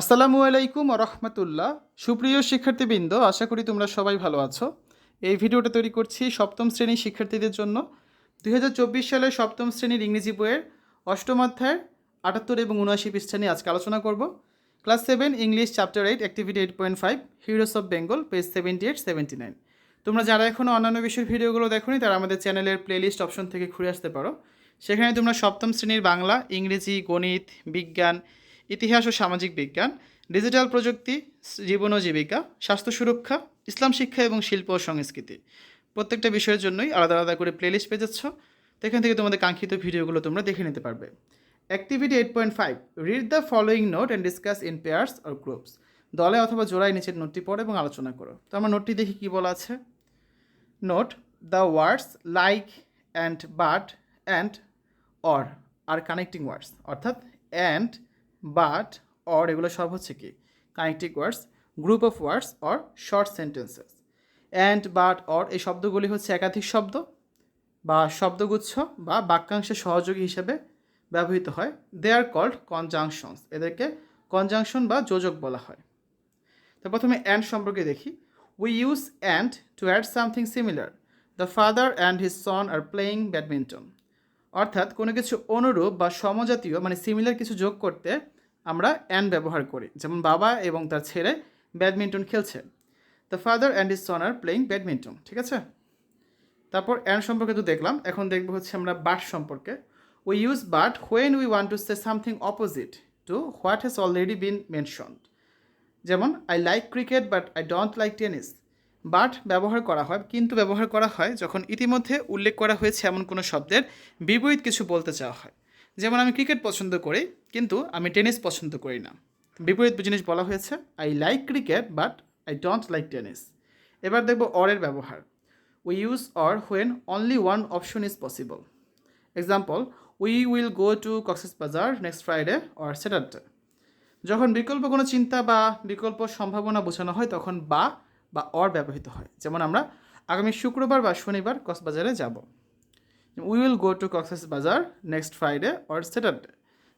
আসসালামু আলাইকুম রহমতুল্লাহ। সুপ্রিয় শিক্ষার্থীবৃন্দ, আশা করি তোমরা সবাই ভালো আছো। এই ভিডিওটা তৈরি করছি সপ্তম শ্রেণির শিক্ষার্থীদের জন্য। দুই হাজার চব্বিশ সালের সপ্তম শ্রেণির ইংরেজি বইয়ের অষ্টম অধ্যায়ের আটাত্তর এবং উনআশি পৃষ্ঠা নিয়ে আজকে আলোচনা করব। Class seven, English chapter eight, activity eight point five, heroes of Bengal, page seventy eight, seventy nine. তোমরা যারা এখনও অন্যান্য বিষয়ের ভিডিওগুলো দেখোনি, তারা আমাদের চ্যানেলের প্লেলিস্ট অপশন থেকে ঘুরে আসতে পারো। সেখানে তোমরা সপ্তম শ্রেণির বাংলা, ইংরেজি, গণিত, বিজ্ঞান ইতিহাস ও সামাজিক বিজ্ঞান, ডিজিটাল প্রযুক্তি, জীবন ও জীবিকা, স্বাস্থ্য সুরক্ষা, ইসলাম শিক্ষা এবং শিল্প ও সংস্কৃতি। প্রত্যেকটা বিষয়ের জন্যই আলাদা আলাদা করে প্লেলিস্ট পেয়ে যাচ্ছ এখান থেকে তোমাদের কাঙ্ক্ষিত ভিডিওগুলো তোমরা দেখে নিতে পারবে। Activity eight point five read the following note and discuss in pairs or groups দলে অথবা জোড়ায় নিচের নোটটি পড়ো এবং আলোচনা করো। তো আমরা নোটটি দেখি কী বলা আছে। Note the words like and but and or R connecting words অর্থাৎ অ্যান্ড বাট অর এগুলো সব হচ্ছে কি? Connecting words group of words or short sentences and but or এই শব্দগুলি হচ্ছে একাধিক শব্দ বা শব্দগুচ্ছ বা বাক্যাংশের সহযোগী হিসেবে ব্যবহৃত হয়। দে আর কল্ড কনজাংশনস এদেরকে কনজাংশন বা যোজক বলা হয়। তো প্রথমে অ্যান্ড সম্পর্কে দেখি। We use and to add something similar the father and his son are playing badminton অর্থাৎ কোনো কিছু অনুরূপ বা সমজাতীয় মানে সিমিলার কিছু যোগ করতে আমরা অ্যান্ড ব্যবহার করি। যেমন বাবা এবং তার ছেলে ব্যাডমিন্টন খেলছে। The father and is son are playing badminton ঠিক আছে? তারপর অ্যান্ড সম্পর্কে তো দেখলাম, এখন দেখব হচ্ছে আমরা বাট সম্পর্কে। We use but when we want to say something opposite to what has already been mentioned যেমন I like cricket but I don't like tennis but ব্যবহার করা হয়, কিন্তু ব্যবহার করা হয় যখন ইতিমধ্যে উল্লেখ করা হয়েছে এমন কোনো শব্দের বিপরীত কিছু বলতে চাওয়া হয়। যেমন আমি ক্রিকেট পছন্দ করি, কিন্তু আমি টেনিস পছন্দ করি না। বিপরীত জিনিস বলা হয়েছে I like cricket but I don't like tennis এবার দেখব অরের ব্যবহার। We use or when only one option is possible example we will go to Cox's Bazar next Friday or Saturday যখন বিকল্প কোনো চিন্তা বা বিকল্প সম্ভাবনা বোঝানো হয়, তখন বা বা অর ব্যবহৃত হয়। যেমন আমরা আগামী শুক্রবার বা শনিবার কক্সবাজারে যাব। We will go to Cox's Bazar next Friday or Saturday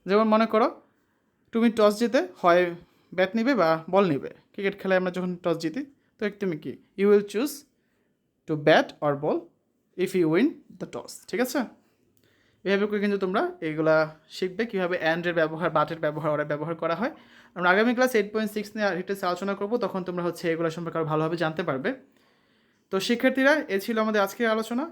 যেমন মনে করো, তুমি টস জিতে, হয় ব্যাট নিবে বা বল নিবে। ক্রিকেট খেলায় আমরা যখন টস জিতি, তো তুমি কি? You will choose to bat or bowl if you win the toss ঠিক আছে? এভাবে করে কিন্তু তোমরা এইগুলা শিখবে কীভাবে অ্যান্ডের ব্যবহার, বাটের ব্যবহার ওরা ব্যবহার করা হয়। আমরা আগামী ক্লাস এইট পয়েন্ট সিক্স নিয়ে ডিটেলস আলোচনা করব, তখন তোমরা হচ্ছে এগুলো সম্পর্কে আরও ভালোভাবে জানতে পারবে। তো শিক্ষার্থীরা, এ ছিল আমাদের আজকের আলোচনা।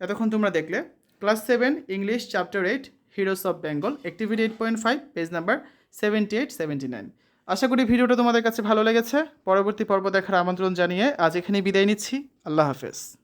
এতক্ষণ তোমরা দেখলে, class seven English chapter eight heroes of Bengal activity eight point five page number seventy eight seventy nine আশা করি ভিডিওটা তোমাদের কাছে ভালো লেগেছে। পরবর্তী পর্ব দেখার আমন্ত্রণ জানিয়ে আজ এখানেই বিদায় নিচ্ছি। আল্লাহ হাফেজ।